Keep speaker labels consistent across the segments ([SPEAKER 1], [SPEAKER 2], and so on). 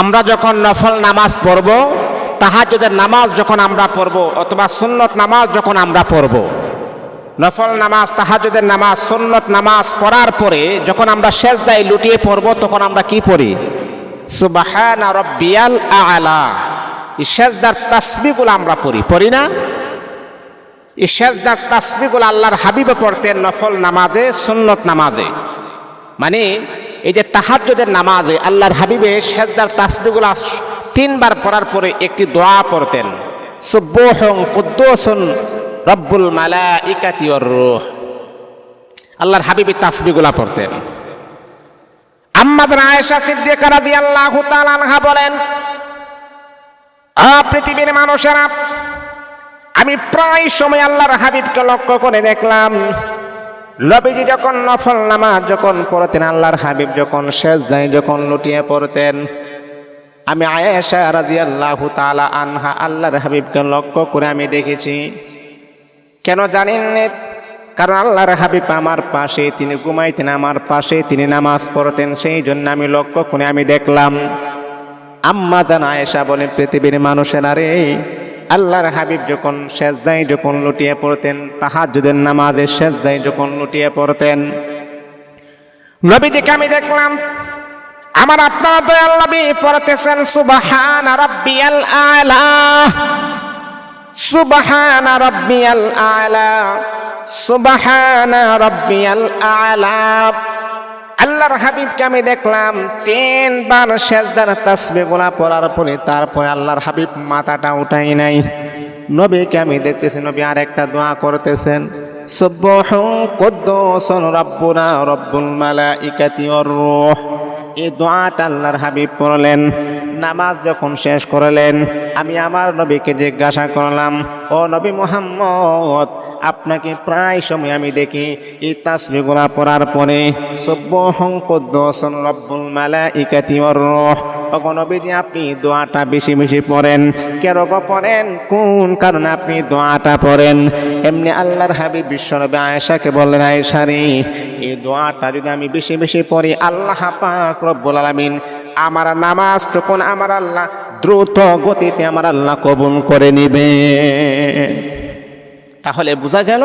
[SPEAKER 1] আমরা যখন নফল নামাজ পড়ব, তাহাজ্জুদের নামাজ যখন আমরা পড়ব, অথবা সুন্নত নামাজ যখন আমরা পড়ব, নফল নামাজ, তাহাজ্জুদের নামাজ, সুন্নত নামাজ পড়ার পরে যখন আমরা সেজদায় লুটিয়ে পড়ব, তখন আমরা কি পড়ি? সুবাহানা রব্বিয়াল আলা। সেজদার তাসবিগুলো আমরা পড়ি। পড়ি না? এই সেজদার আল্লাহর হাবিবে পড়তেন নফল নামাজে, সুন্নত নামাজে। মানে এই যে তাহাজ্জুদের নামাজে আল্লাহর হাবিবে সেজদার তাসবিগুলো তিনবার পড়ার পরে একটি দোয়া পড়তেন। সুব্বুহুম কুদ্দুসুন রব্বুল মালাইকাতি ওয়ার রূহ। আল্লাহর হাবিবে তাসবিগুলা পড়তেন। আম্মাদ আয়েশা সিদ্দিকা রাদিয়াল্লাহু তাআলা আনহা বলেন, আ পৃথিবীর মানুষেরা, আমি প্রায় সময় আল্লাহর হাবিবকে লক্ষ্য করে দেখলাম নবীজি যখন নফল নামাজ যখন পড়তেন, আল্লাহর হাবিব যখন শেষ দায় যখন লুটিয়ে পড়তেন, আমি আয়েশা রাজিয়াল্লাহু তাআলা আনহা আল্লাহর হাবিবকে লক্ষ্য করে আমি দেখেছি। কেন জানেন কারণ আল্লাহর হাবিব আমার পাশে, তিনি ঘুমাইতেন, আমার পাশে তিনি নামাজ পড়তেন, সেই জন্য আমি লক্ষ্য করে আমি দেখলাম। আম্মা জান আয়েশা বলেন পৃথিবীর মানুষেরা রে আল্লাহর হাবিব যখন সেজদায় যখন লুটিয়ে পড়তেন, তাহাজ্জুদের নামাজের সেজদায় যখন লুটিয়ে পড়তেন, নবীজিকে আমি দেখলাম, আমার আপনার দয়াল নবী পড়তেছেন, সুবাহান রাব্বিয়াল আলা, সুবহান রাব্বিয়াল আলা, সুবহান রাব্বিয়াল আলা। আল্লাহর হাবিবকে আমি দেখলাম, তিনবার সেজদার গোলা পড়ার পরে তারপরে আল্লাহর হাবিব মাথাটা উঠাই নাই। নবীকে আমি দেখতেছি, নবী আর একটা দোয়া করতেছেন। সব্য কদ্দ সন রব্বুনা রব্বুল মালা ইকাতি রূহ। এই দোয়াটা আল্লাহর হাবিব পড়লেন নামাজ যখন শেষ করলেন, আমি আমার নবীকে জিজ্ঞাসা করলাম, ও নবী মোহাম্মদ, আপনাকে প্রায় সময় আমি দেখি, এই তাসবিগুলা পড়ার পরে সুব্বহং কুদ্দুসুন রব্বুল মালা ইকাতি রূহ। ওগো নবীজি আপনি দোয়াটা বেশি বেশি পড়েন? গো পড়েন? কোন কারণে আপনি দোয়াটা পড়েন? এমনি আল্লাহর হাবিব বিশ্বনবী আয়েশাকে বললেন আয়েশা রে এই দোয়াটা যদি আমি বেশি বেশি পড়ি, আল্লাহ পাক রব্বুল আলামিন আমার নামাজ তখন আমার আল্লাহ দ্রুত গতিতে আমার আল্লাহ কবুল করে নিবে। তাহলে বোঝা গেল,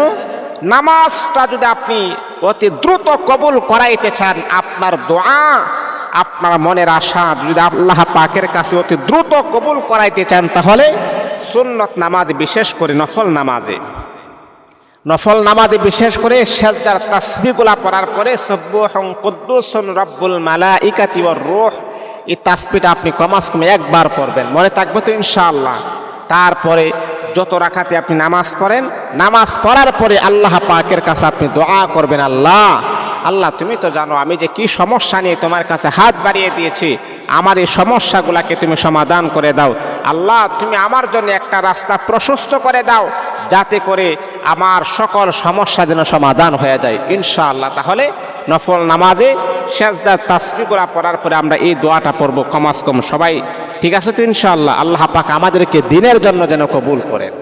[SPEAKER 1] নামাজটা যদি আপনি অতি দ্রুত কবুল করাইতে চান, আপনার দোয়া আপনার মনের আশা যদি আল্লাহ পাকের কাছে অতি দ্রুত কবুল করাইতে চান, তাহলে সুন্নত নামাজ বিশেষ করে নফল নামাজে। নফল নামাজে বিশেষ করে সেজদার তাসবিগুলা পড়ার পরে সব্বুহং কুদ্দুসুন রব্বুল মালাইকাতি ওয়ার রূহ, এই তাসবিটা আপনি কমাস কমে একবার পড়বেন। মনে থাকবে তো ইনশাআল্লাহ। তারপরে যত রাখাতে আপনি নামাজ পড়েন, নামাজ পড়ার পরে আল্লাহ পাকের কাছে আপনি দোয়া করবেন, আল্লাহ আল্লাহ, তুমি তো জানো আমি যে কি সমস্যা নিয়ে তোমার কাছে হাত বাড়িয়ে দিয়েছি। আমার এই সমস্যাগুলাকে তুমি সমাধান করে দাও। আল্লাহ, তুমি আমার জন্য একটা রাস্তা প্রশস্ত করে দাও, যাতে করে আমার সকল সমস্যা যেন সমাধান হয়ে যায়। ইনশাআল্লাহ, তাহলে নফল নামাজে শেষদার তাসবিগুলা পড়ার পরে আমরা এই দোয়াটা পড়ব। কমাস কম সবাই, ঠিক আছে তো ইনশাআল্লাহ? আল্লাহ পাক আমাদেরকে দিনের জন্য যেন কবুল করেন।